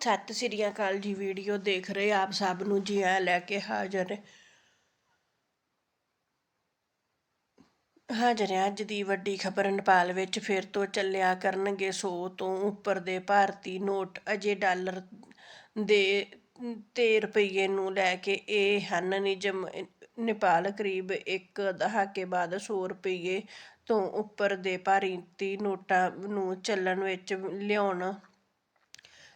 ਸਤਿ ਸ੍ਰੀ ਅਕਾਲ ਜੀ ਵੀਡੀਓ ਦੇਖ ਰਹੇ ਆਪ ਸਭ ਨੂੰ ਜੀ ਆ ਲੈ ਕੇ ਹਾਜ਼ਰ ਹਾਜ਼ਰ ਹਾਂ ਅੱਜ ਦੀ ਵੱਡੀ ਖਬਰ ਨੇਪਾਲ ਵਿੱਚ ਫਿਰ ਤੋਂ ਚੱਲਿਆ ਕਰਨਗੇ 100 ਤੋਂ ਉੱਪਰ ਦੇ ਭਾਰਤੀ ਨੋਟ। ਅਜੇ ਡਾਲਰ ਦੇ ਤੇ ਰੁਪਈਏ ਨੂੰ ਲੈ ਕੇ ਇਹ ਹਨ ਨਿਯਮ। ਨੇਪਾਲ ਕਰੀਬ ਇੱਕ ਦਹਾਕੇ ਬਾਅਦ 100 ਰੁਪਈਏ ਤੋਂ ਉੱਪਰ ਦੇ ਭਾਰਤੀ ਨੋਟਾਂ ਨੂੰ ਚੱਲਣ ਵਿੱਚ ਲਿਆਉਣ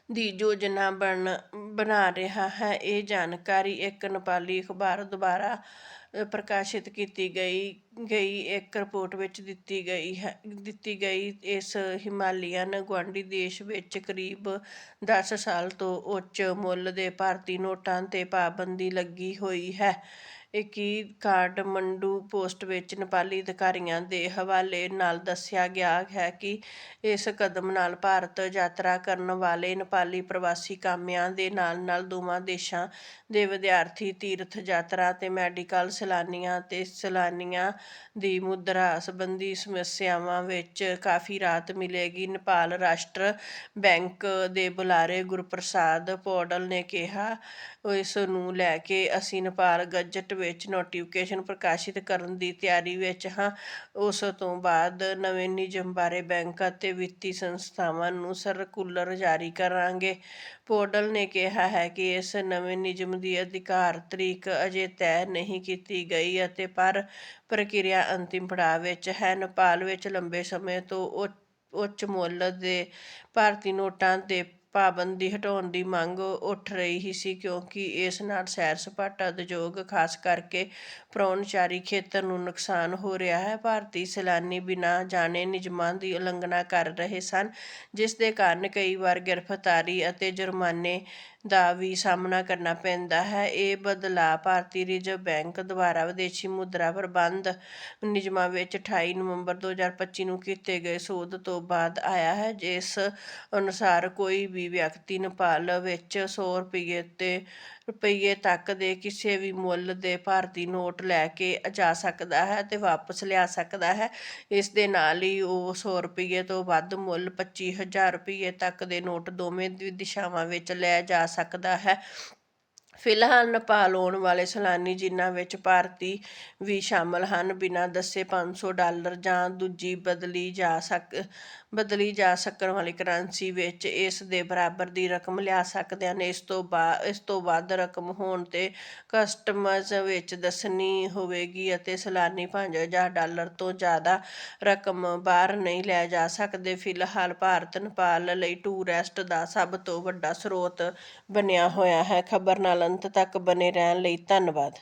ਦੀ ਯੋਜਨਾ ਬਣ, ਬਣਾ ਰਿਹਾ ਹੈ, ਇਹ ਜਾਣਕਾਰੀ ਇੱਕ ਨੇਪਾਲੀ ਅਖਬਾਰ ਦੁਆਰਾ ਪ੍ਰਕਾਸ਼ਿਤ ਕੀਤੀ ਗਈ ਗਈ ਇੱਕ ਰਿਪੋਰਟ ਵਿੱਚ ਦਿੱਤੀ ਗਈ ਹੈ, ਦਿੱਤੀ ਗਈ। ਇਸ ਹਿਮਾਲੀਅਨ ਗੁਆਂਢੀ ਦੇਸ਼ ਵਿੱਚ ਕਰੀਬ 10 ਸਾਲ ਤੋਂ ਉੱਚ ਮੁੱਲ ਦੇ ਭਾਰਤੀ ਨੋਟਾਂ ਤੇ ਪਾਬੰਦੀ ਲੱਗੀ ਹੋਈ ਹੈ। ਇੱਕੀ ਕਾਠਮੰਡੂ ਪੋਸਟ ਵਿੱਚ ਨੇਪਾਲੀ ਅਧਿਕਾਰੀਆਂ ਦੇ ਹਵਾਲੇ ਨਾਲ ਦੱਸਿਆ ਗਿਆ ਹੈ ਕਿ ਇਸ ਕਦਮ ਨਾਲ ਭਾਰਤ ਯਾਤਰਾ ਕਰਨ ਵਾਲੇ ਨੇਪਾਲੀ ਪ੍ਰਵਾਸੀ ਕਾਮਿਆਂ ਦੇ ਨਾਲ ਨਾਲ ਦੋਵਾਂ ਦੇਸ਼ਾਂ ਦੇ ਵਿਦਿਆਰਥੀ ਤੀਰਥ ਯਾਤਰਾ ਅਤੇ ਮੈਡੀਕਲ ਸੈਲਾਨੀਆਂ ਅਤੇ ਸੈਲਾਨੀਆਂ ਦੀ ਮੁਦਰਾ ਸੰਬੰਧੀ ਸਮੱਸਿਆਵਾਂ ਵਿੱਚ ਕਾਫੀ ਰਾਹਤ ਮਿਲੇਗੀ। ਨੇਪਾਲ ਰਾਸ਼ਟਰ ਬੈਂਕ ਦੇ ਬੁਲਾਰੇ ਗੁਰਪ੍ਰਸਾਦ ਪੌਡਲ ਨੇ ਕਿਹਾ, ਇਸ ਨੂੰ ਲੈ ਕੇ ਅਸੀਂ ਨੇਪਾਲ ਗਜਟ ਵਿੱਚ ਨੋਟੀਫਿਕੇਸ਼ਨ ਪ੍ਰਕਾਸ਼ਿਤ ਕਰਨ ਦੀ ਤਿਆਰੀ ਵਿੱਚ ਹਾਂ। ਉਸ ਤੋਂ ਬਾਅਦ ਨਵੇਂ ਨਿਯਮ ਬਾਰੇ ਬੈਂਕ ਅਤੇ ਵਿੱਤੀ ਸੰਸਥਾਵਾਂ ਨੂੰ ਸਰਕੂਲਰ ਜਾਰੀ ਕਰਾਂਗੇ। ਪੋਰਟਲ ਨੇ ਕਿਹਾ ਹੈ ਕਿ ਇਸ ਨਵੇਂ ਨਿਯਮ ਦੀ ਅਧਿਕਾਰ ਤਰੀਕ ਅਜੇ ਤੈਅ ਨਹੀਂ ਕੀਤੀ ਗਈ ਅਤੇ ਪਰ ਪ੍ਰਕਿਰਿਆ ਅੰਤਿਮ ਪੜਾਅ ਵਿੱਚ ਹੈ। ਨੇਪਾਲ ਵਿੱਚ ਲੰਬੇ ਸਮੇਂ ਤੋਂ ਉੱਚ ਉੱਚ ਮੁੱਲ ਦੇ ਭਾਰਤੀ ਨੋਟਾਂ ਤੇ ਪਾਬੰਦੀ ਹਟਾਉਣ ਦੀ ਮੰਗ ਉੱਠ ਰਹੀ ਹੀ ਸੀ ਕਿਉਂਕਿ ਇਸ ਨਾਲ ਸੈਰ ਸਪਾਟਾ ਉਦਯੋਗ ਖਾਸ ਕਰਕੇ ਪ੍ਰਾਹੁਣਚਾਰੀ ਖੇਤਰ ਨੂੰ ਨੁਕਸਾਨ ਹੋ ਰਿਹਾ ਹੈ। ਭਾਰਤੀ ਸੈਲਾਨੀ ਬਿਨਾਂ ਜਾਣੇ ਨਿਯਮਾਂ ਦੀ ਉਲੰਘਣਾ ਕਰ ਰਹੇ ਸਨ, ਜਿਸ ਦੇ ਕਾਰਨ ਕਈ ਵਾਰ ਗ੍ਰਿਫਤਾਰੀ ਅਤੇ ਜੁਰਮਾਨੇ ਦਾ ਵੀ ਸਾਹਮਣਾ ਕਰਨਾ ਪੈਂਦਾ ਹੈ। ਇਹ ਬਦਲਾਅ ਭਾਰਤੀ ਰਿਜ਼ਰਵ ਬੈਂਕ ਦੁਆਰਾ ਵਿਦੇਸ਼ੀ ਮੁਦਰਾ ਪ੍ਰਬੰਧ ਨਿਯਮਾਂ ਵਿੱਚ 28 ਨਵੰਬਰ 2025 ਨੂੰ ਕੀਤੇ ਗਏ ਸੋਧ ਤੋਂ ਬਾਅਦ ਆਇਆ ਹੈ, ਜਿਸ ਅਨੁਸਾਰ ਕੋਈ ਵੀ ਵਿਅਕਤੀ ਨੇਪਾਲ ਵਿੱਚ 100 ਰੁਪਏ ਤੇ ਰੁਪਈਏ ਤੱਕ ਦੇ ਕਿਸੇ ਵੀ ਮੁੱਲ ਦੇ ਭਾਰਤੀ ਨੋਟ ਲੈ ਕੇ ਜਾ ਸਕਦਾ ਹੈ ਤੇ ਵਾਪਸ ਲਿਆ ਸਕਦਾ ਹੈ। ਇਸ ਦੇ ਨਾਲ ਹੀ ਉਹ 100 ਰੁਪਈਏ ਤੋਂ ਵੱਧ ਮੁੱਲ 25000 ਰੁਪਈਏ ਤੱਕ ਦੇ ਨੋਟ ਦੋਵੇਂ ਦਿਸ਼ਾਵਾਂ ਵਿੱਚ ਲੈ ਜਾ ਸਕਦਾ ਹੈ। ਫਿਲਹਾਲ ਨੇਪਾਲ ਆਉਣ ਵਾਲੇ ਸੈਲਾਨੀ ਜਿਨ੍ਹਾਂ ਵਿੱਚ ਭਾਰਤੀ ਵੀ ਸ਼ਾਮਲ ਹਨ, ਬਿਨਾਂ ਦੱਸੇ 500 ਡਾਲਰ ਜਾਂ ਦੂਜੀ ਬਦਲੀ ਜਾ ਸਕ, ਬਦਲੀ ਜਾ ਸਕਣ ਵਾਲੀ ਕਰੰਸੀ ਵਿੱਚ ਇਸ ਦੇ ਬਰਾਬਰ ਦੀ ਰਕਮ ਲਿਆ ਸਕਦੇ ਹਨ। ਇਸ ਤੋਂ ਬਾਅਦ ਇਸ ਤੋਂ ਵੱਧ ਰਕਮ ਹੋਣ ਤੇ ਕਸਟਮਜ਼ ਵਿੱਚ ਦੱਸਣੀ ਹੋਵੇਗੀ ਅਤੇ ਸੈਲਾਨੀ 5000 ਡਾਲਰ ਤੋਂ ਜ਼ਿਆਦਾ ਰਕਮ ਬਾਹਰ ਨਹੀਂ ਲੈ ਜਾ ਸਕਦੇ। ਫਿਲਹਾਲ ਭਾਰਤ ਨੇਪਾਲ ਲਈ ਟੂਰਿਸਟ ਦਾ ਸਭ ਤੋਂ ਵੱਡਾ ਸਰੋਤ ਬਣਿਆ ਹੋਇਆ ਹੈ। ਖਬਰ ਨਾਲ ਅੰਤ ਤੱਕ ਬਣੇ ਰਹਿਣ ਲਈ ਧੰਨਵਾਦ।